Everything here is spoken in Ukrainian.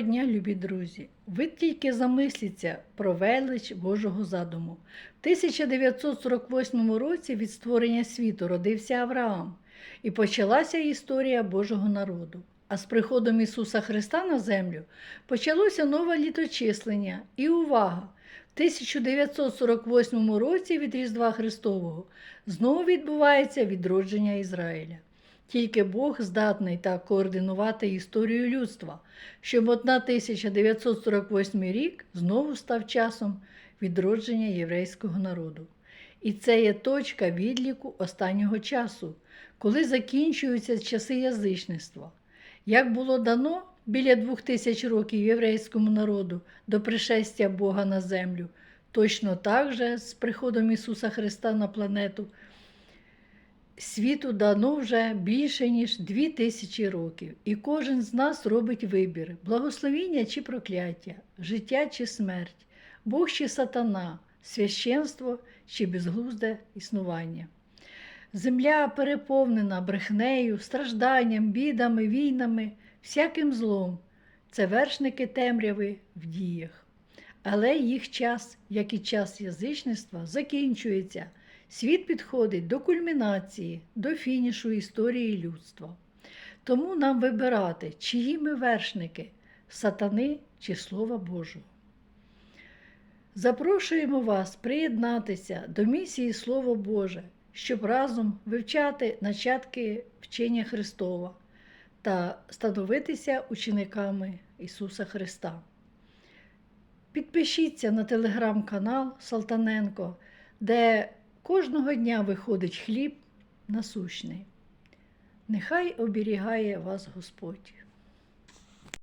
Доброго дня, любі друзі! Ви тільки замисліться про велич Божого задуму. В 1948 році від створення світу родився Авраам, і почалася історія Божого народу. А з приходом Ісуса Христа на землю почалося нове літочислення. І увага! В 1948 році від Різдва Христового знову відбувається відродження Ізраїля. Тільки Бог здатний так координувати історію людства, щоб от 1948 рік знову став часом відродження єврейського народу. І це є точка відліку останнього часу, коли закінчуються часи язичництва. Як було дано біля двох тисяч років єврейському народу до пришестя Бога на землю, точно так же з приходом Ісуса Христа на планету світу дано вже більше, ніж дві тисячі років, і кожен з нас робить вибір: благословіння чи прокляття, життя чи смерть, Бог чи сатана, священство чи безглузде існування. Земля переповнена брехнею, стражданням, бідами, війнами, всяким злом. Це вершники темряви в діях. Але їх час, як і час язичництва, закінчується. Світ підходить до кульмінації, до фінішу історії людства. Тому нам вибирати, чиї ми вершники сатани чи Слова Божого. Запрошуємо вас приєднатися до місії Слово Боже, щоб разом вивчати начатки вчення Христова та становитися учениками Ісуса Христа. Підпишіться на телеграм-канал Салтаненко, де кожного дня виходить хліб насущний. Нехай оберігає вас Господь.